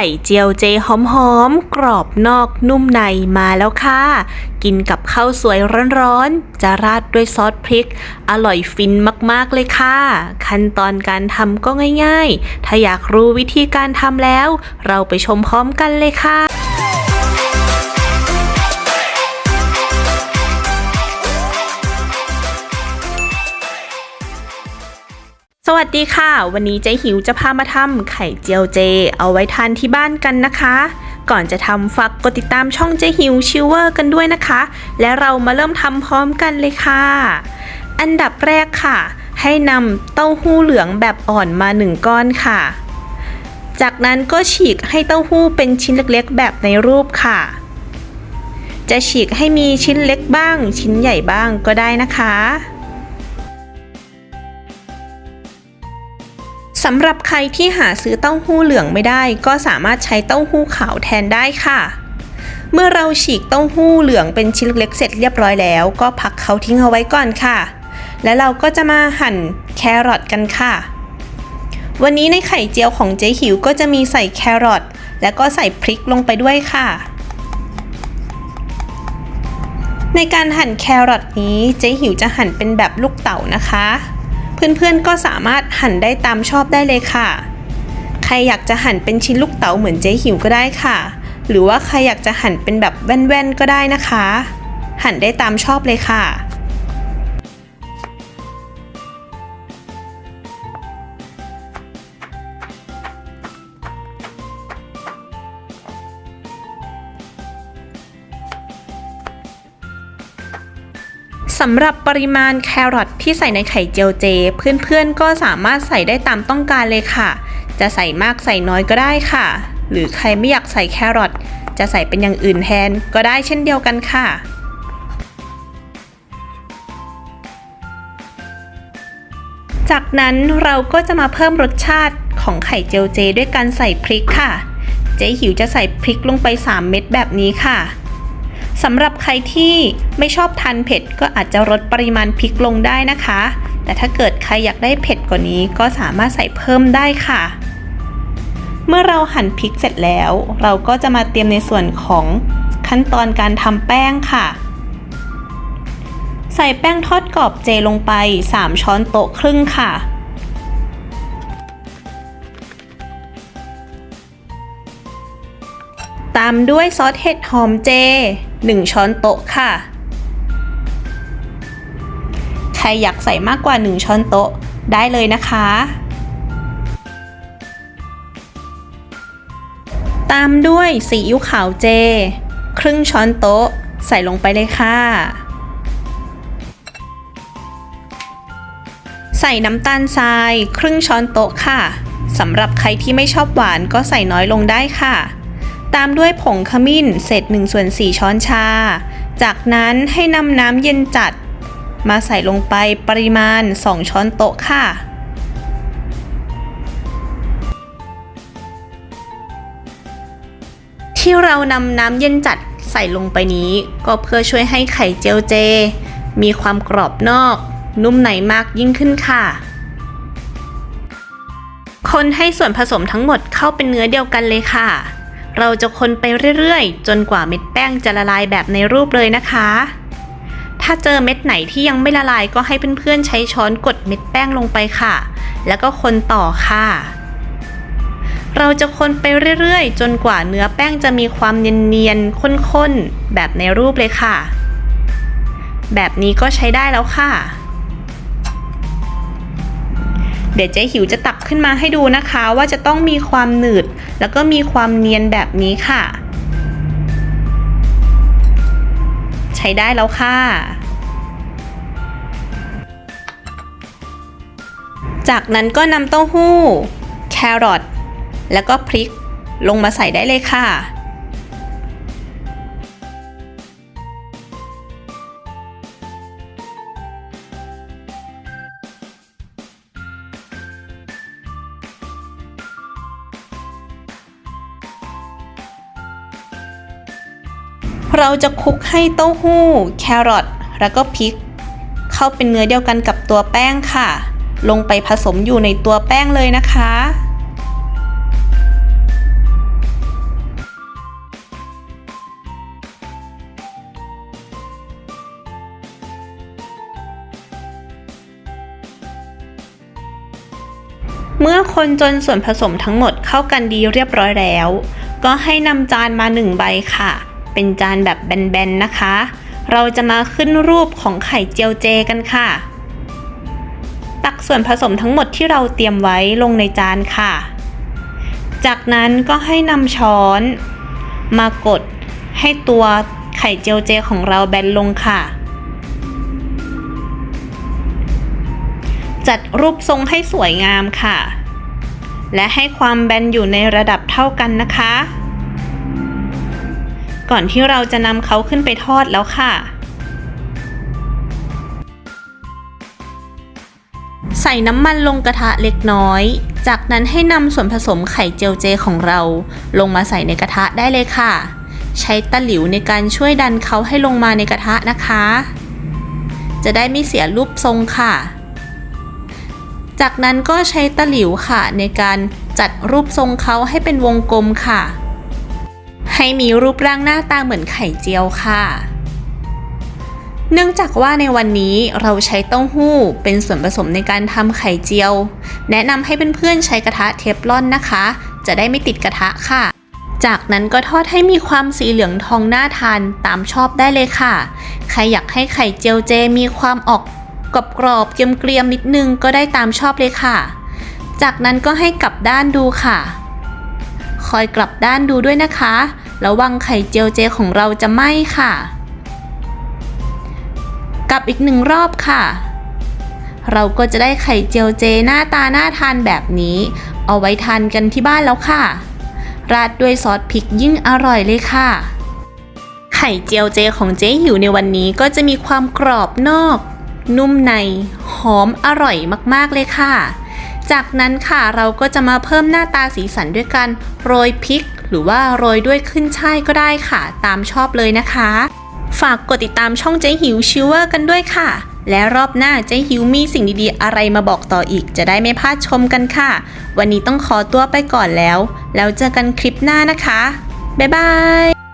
ไข่เจียวเจหอมๆ กรอบนอกนุ่มในมาแล้วค่ะ กินกับข้าวสวยร้อนๆ จะราดด้วยซอสพริก อร่อยฟินมากๆเลยค่ะ ขั้นตอนการทำก็ง่ายๆ ถ้าอยากรู้วิธีการทำแล้ว เราไปชมพร้อมกันเลยค่ะ สวัสดีค่ะ วันนี้เจ๊หิวจะพามาทำไข่เจียวเจ เอาไว้ทานที่บ้านกันนะคะ ก่อนจะทำฝากกดติดตามช่องเจ๊หิวชิวเวอร์กันด้วยนะคะ และเรามาเริ่มทำพร้อมกันเลยค่ะ อันดับแรกค่ะ ให้นำเต้าหู้เหลืองแบบอ่อนมาหนึ่งก้อนค่ะ จากนั้นก็ฉีกให้เต้าหู้เป็นชิ้นเล็กๆ แบบในรูปค่ะ จะฉีกให้มีชิ้นเล็กบ้าง ชิ้นใหญ่บ้างก็ได้นะคะ สำหรับใครที่หาซื้อเต้าหู้เหลืองไม่ได้ ก็สามารถใช้เต้าหู้ขาวแทนได้ค่ะ เมื่อเราฉีกเต้าหู้เหลืองเป็นชิ้นเล็กๆเสร็จเรียบร้อยแล้ว ก็พักเขาทิ้งเอาไว้ก่อนค่ะ แล้วเราก็จะมาหั่นแครอทกันค่ะ วันนี้ในไข่เจียวของเจ๊หิวก็จะมีใส่แครอทแล้วก็ใส่พริกลงไปด้วยค่ะ ในการหั่นแครอทนี้เจ๊หิวจะหั่นเป็นแบบลูกเต๋านะคะ เพื่อนๆก็สามารถหั่นได้ตามชอบได้เลยค่ะ ใครอยากจะหั่นเป็นชิ้นลูกเต๋าเหมือนเจ๊หิวก็ได้ค่ะ หรือว่าใครอยากจะหั่นเป็นแบบแว่นๆก็ได้นะคะ หั่นได้ตามชอบเลยค่ะ สำหรับปริมาณแครอทที่ใส่ในไข่เจียวเจ เพื่อนๆ ก็สามารถใส่ได้ตามต้องการเลยค่ะ จะใส่มากใส่น้อยก็ได้ค่ะ หรือใครไม่อยากใส่แครอทจะใส่เป็นอย่างอื่นแทนก็ได้เช่นเดียวกันค่ะจากนั้นเราก็จะมาเพิ่มรสชาติของไข่เจียวเจ ด้วยการใส่พริกค่ะ เจ๊หิวจะใส่พริกลงไป 3 เม็ดแบบนี้ค่ะ สำหรับใครที่ไม่ชอบทานเผ็ดก็อาจจะลดปริมาณพริกลงได้นะคะ แต่ถ้าเกิดใครอยากได้เผ็ดกว่านี้ก็สามารถใส่เพิ่มได้ค่ะ เมื่อเราหั่นพริกเสร็จแล้ว เราก็จะมาเตรียมในส่วนของขั้นตอนการทำแป้งค่ะ ใส่แป้งทอดกรอบเจลงไป 3 ช้อนโต๊ะครึ่งค่ะตามด้วยซอสเห็ดหอมเจ 1 ช้อนโต๊ะค่ะ ใครอยากใส่มากกว่า 1 ช้อนโต๊ะได้เลยนะคะ ตามด้วยซีอิ๊วขาวเจ ครึ่งช้อนโต๊ะใส่ลงไปเลยค่ะ ใส่น้ำตาลทราย ครึ่งช้อนโต๊ะค่ะสำหรับใครที่ไม่ชอบหวานก็ใส่น้อยลงได้ค่ะ ตามด้วยผงขมิ้นเศษ1ส่วน4ช้อนชา จากนั้นให้นำน้ำเย็นจัด มาใส่ลงไปปริมาณ 2 ช้อนโต๊ะค่ะ ที่เรานำน้ำเย็นจัดใส่ลงไปนี้ก็เพื่อช่วยให้ไข่เจียวเจ มีความกรอบนอก นุ่มในมากยิ่งขึ้นค่ะ คนให้ส่วนผสมทั้งหมดเข้าเป็นเนื้อเดียวกันเลยค่ะ เราจะคนไปเรื่อยๆ จนกว่าเม็ดแป้งจะละลายแบบในรูปเลยนะคะ ถ้าเจอเม็ดไหนที่ยังไม่ละลายก็ให้เพื่อนๆใช้ช้อนกดเม็ดแป้งลงไปค่ะ แล้วก็คนต่อค่ะ เราจะคนไปเรื่อยๆ จนกว่าเนื้อแป้งจะมีความเนียนๆข้นๆแบบในรูปเลยค่ะ แบบนี้ก็ใช้ได้แล้วค่ะ เดี๋ยวเจ๊หิวจะตักขึ้นมาให้ดูนะคะ ว่าจะต้องมีความหนืด แล้วก็มีความเนียนแบบนี้ค่ะ ใช้ได้แล้วค่ะ จากนั้นก็นำเต้าหู้ แครอทแล้วก็พริกลงมาใส่ได้เลยค่ะ เราจะคลุกให้เต้าหู้ แครอทแล้วก็พริก เข้าเป็นเนื้อเดียวกันกับตัวแป้งค่ะ ลงไปผสมอยู่ในตัวแป้งเลยนะคะ เมื่อคนจนส่วนผสมทั้งหมดเข้ากันดีเรียบร้อยแล้ว ก็ให้นำจานมาหนึ่งใบค่ะ เป็นจานแบบแบนๆนะคะ เราจะมาขึ้นรูปของไข่เจียวเจกันค่ะ ตักส่วนผสมทั้งหมดที่เราเตรียมไว้ลงในจานค่ะ จากนั้นก็ให้นำช้อน มากดให้ตัวไข่เจียวเจของเราแบนลงค่ะ จัดรูปทรงให้สวยงามค่ะ และให้ความแบนอยู่ในระดับเท่ากันนะคะ ก่อนที่เราจะนำเขาขึ้นไปทอดแล้วค่ะ ใส่น้ำมันลงกระทะเล็กน้อย จากนั้นให้นำส่วนผสมไข่เจียวเจของเรา ลงมาใส่ในกระทะได้เลยค่ะ ใช้ตะหลิวในการช่วยดันเขาให้ลงมาในกระทะนะคะ จะได้ไม่เสียรูปทรงค่ะจากนั้นก็ใช้ตะหลิวค่ะในการจัดรูปทรงเขาให้เป็นวงกลมค่ะ ให้มีรูปร่างหน้าตาเหมือนไข่เจียวค่ะ เนื่องจากว่าในวันนี้เราใช้เต้าหู้เป็นส่วนผสมในการทำไข่เจียว แนะนำให้เพื่อนๆใช้กระทะเทฟลอนนะคะ จะได้ไม่ติดกระทะค่ะจากนั้นก็ทอดให้มีความสีเหลืองทองน่าทานตามชอบได้เลยค่ะ ใครอยากให้ไข่เจียวเจมีความออกกรอบๆเกรียมๆนิดนึงก็ได้ตามชอบเลยค่ะ จากนั้นก็ให้กลับด้านดูค่ะ คอยกลับด้านดูด้วยนะคะ ระวังไข่เจียวเจของเราจะไหม้ค่ะ กลับอีกหนึ่งรอบค่ะ เราก็จะได้ไข่เจียวเจหน้าตาน่าทานแบบนี้ เอาไว้ทานกันที่บ้านแล้วค่ะ ราดด้วยซอสพริกยิ่งอร่อยเลยค่ะ ไข่เจียวเจของเจ๊หิวในวันนี้ก็จะมีความกรอบนอก นุ่มใน หอมอร่อยมากๆเลยค่ะจากนั้นค่ะเราก็จะมาเพิ่มหน้าตาสีสันด้วยการโรยพริก หรือว่าโรยด้วยขึ้นช่ายก็ได้ค่ะ ตามชอบเลยนะคะ ฝากกดติดตามช่องเจ๊หิวชิวเวอร์กันด้วยค่ะ และรอบหน้าเจ๊หิวมีสิ่งดีๆ อะไรมาบอกต่ออีกจะได้ไม่พลาดชมกันค่ะ วันนี้ต้องขอตัวไปก่อนแล้ว แล้วเจอกันคลิปหน้านะคะ บ๊ายบาย